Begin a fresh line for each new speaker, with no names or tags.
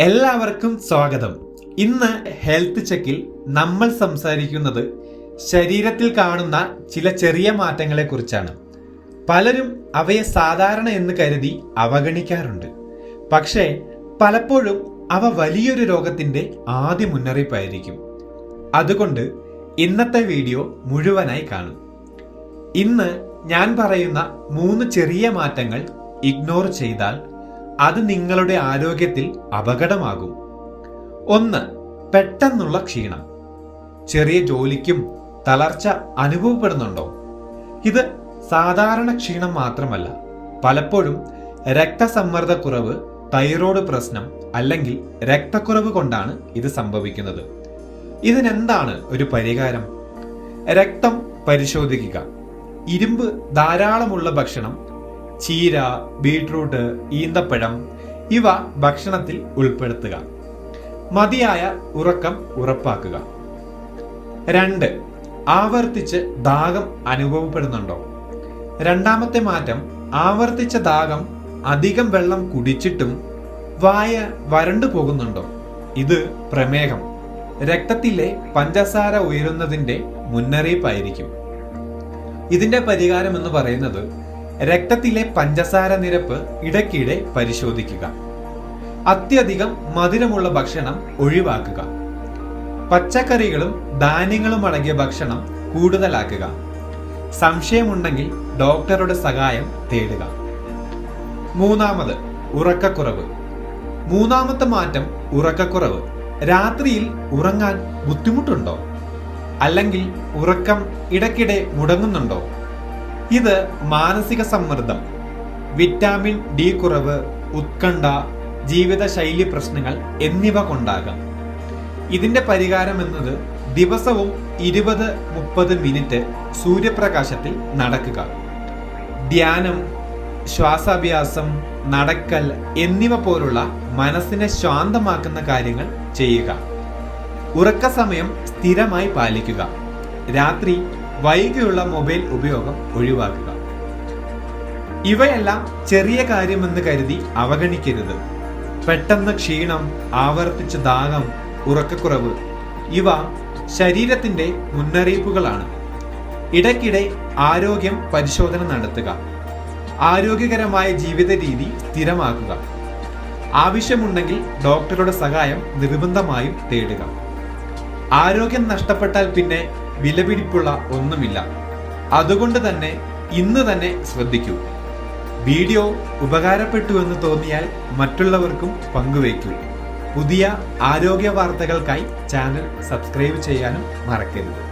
എല്ലാവർക്കും സ്വാഗതം. ഇന്ന് ഹെൽത്ത് ചെക്കിൽ നമ്മൾ സംസാരിക്കുന്നത് ശരീരത്തിൽ കാണുന്ന ചില ചെറിയ മാറ്റങ്ങളെ കുറിച്ചാണ്. പലരും അവയെ സാധാരണ എന്ന് കരുതി അവഗണിക്കാറുണ്ട്. പക്ഷേ പലപ്പോഴും അവ വലിയൊരു രോഗത്തിന്റെ ആദ്യ മുന്നറിയിപ്പായിരിക്കും. അതുകൊണ്ട് ഇന്നത്തെ വീഡിയോ മുഴുവനായി കാണും. ഇന്ന് ഞാൻ പറയുന്ന മൂന്ന് ചെറിയ മാറ്റങ്ങൾ ഇഗ്നോർ ചെയ്താൽ അത് നിങ്ങളുടെ ആരോഗ്യത്തിൽ അപകടമാകും. ഒന്ന് പെട്ടെന്നുള്ള ക്ഷീണം. ചെറിയ ജോലിക്കും തളർച്ച അനുഭവപ്പെടുന്നുണ്ടോ? ഇത് സാധാരണ ക്ഷീണം മാത്രമല്ല പലപ്പോഴും രക്തസമ്മർദ്ദക്കുറവ് തൈറോയ്ഡ് പ്രശ്നം അല്ലെങ്കിൽ രക്തക്കുറവ് കൊണ്ടാണ് ഇത് സംഭവിക്കുന്നത്. ഇതിനെന്താണ് ഒരു പരിഹാരം? രക്തം പരിശോധിക്കുക. ഇരുമ്പ് ധാരാളമുള്ള ഭക്ഷണം ചീര ബീട്രൂട്ട് ഈന്തപ്പഴം ഇവ ഭക്ഷണത്തിൽ ഉൾപ്പെടുത്തുക. മതിയായ ഉറക്കം ഉറപ്പാക്കുക. രണ്ട് ആവർത്തിച്ച് ദാഹം അനുഭവപ്പെടുന്നുണ്ടോ? രണ്ടാമത്തെ മാറ്റം ആവർത്തിച്ച ദാഹം അധികം വെള്ളം കുടിച്ചിട്ടും വായ വരണ്ടു പോകുന്നുണ്ടോ? ഇത് പ്രമേഹം. രക്തത്തിലെ പഞ്ചസാര ഉയരുന്നതിന്റെ മുന്നറിയിപ്പായിരിക്കും. ഇതിന്റെ പരിഹാരം എന്ന് പറയുന്നത് രക്തത്തിലെ പഞ്ചസാര നിരപ്പ് ഇടയ്ക്കിടെ പരിശോധിക്കുക. അത്യധികം മധുരമുള്ള ഭക്ഷണം ഒഴിവാക്കുക. പച്ചക്കറികളും ധാന്യങ്ങളും അടങ്ങിയ ഭക്ഷണം കൂടുതലാക്കുക. സംശയമുണ്ടെങ്കിൽ ഡോക്ടറുടെ സഹായം തേടുക. മൂന്നാമത് ഉറക്കക്കുറവ്. മൂന്നാമത്തെ മാറ്റം ഉറക്കക്കുറവ്. രാത്രിയിൽ ഉറങ്ങാൻ ബുദ്ധിമുട്ടുണ്ടോ? അല്ലെങ്കിൽ ഉറക്കം ഇടയ്ക്കിടെ മുടങ്ങുന്നുണ്ടോ? ഇത് മാനസിക സമ്മർദ്ദം വിറ്റാമിൻ ഡി കുറവ് ഉത്കണ്ഠ ജീവിതശൈലി പ്രശ്നങ്ങൾ എന്നിവ കൊണ്ടാകാം. ഇതിന്റെ പരിഹാരം എന്നത് ദിവസവും ഇരുപത് മുപ്പത് മിനിറ്റ് സൂര്യപ്രകാശത്തിൽ നടക്കുക. ധ്യാനം ശ്വാസാഭ്യാസം നടക്കൽ എന്നിവ പോലുള്ള മനസ്സിനെ ശാന്തമാക്കുന്ന കാര്യങ്ങൾ ചെയ്യുക. ഉറക്ക സമയം സ്ഥിരമായി പാലിക്കുക. രാത്രി വൈകിയുള്ള മൊബൈൽ ഉപയോഗം ഒഴിവാക്കുക. ഇവയെല്ലാം ചെറിയ കാര്യമെന്ന് കരുതി അവഗണിക്കരുത്. പെട്ടെന്ന് ക്ഷീണം ആവർത്തിച്ച ദാഹം ഉറക്കക്കുറവ് ഇവ ശരീരത്തിന്റെ മുന്നറിയിപ്പുകളാണ്. ഇടയ്ക്കിടെ ആരോഗ്യം പരിശോധന നടത്തുക. ആരോഗ്യകരമായ ജീവിത രീതി സ്ഥിരമാക്കുക. ആവശ്യമുണ്ടെങ്കിൽ ഡോക്ടറുടെ സഹായം നിർബന്ധമായും തേടുക. ആരോഗ്യം നഷ്ടപ്പെട്ടാൽ പിന്നെ വിലപിടിപ്പുള്ള ഒന്നുമില്ല. അതുകൊണ്ട് തന്നെ ഇന്ന് തന്നെ ശ്രദ്ധിക്കൂ. വീഡിയോ ഉപകാരപ്പെട്ടു എന്ന് തോന്നിയാൽ മറ്റുള്ളവർക്കും പങ്കുവയ്ക്കൂ. പുതിയ ആരോഗ്യ വാർത്തകൾക്കായി ചാനൽ സബ്സ്ക്രൈബ് ചെയ്യാനും മറക്കരുത്.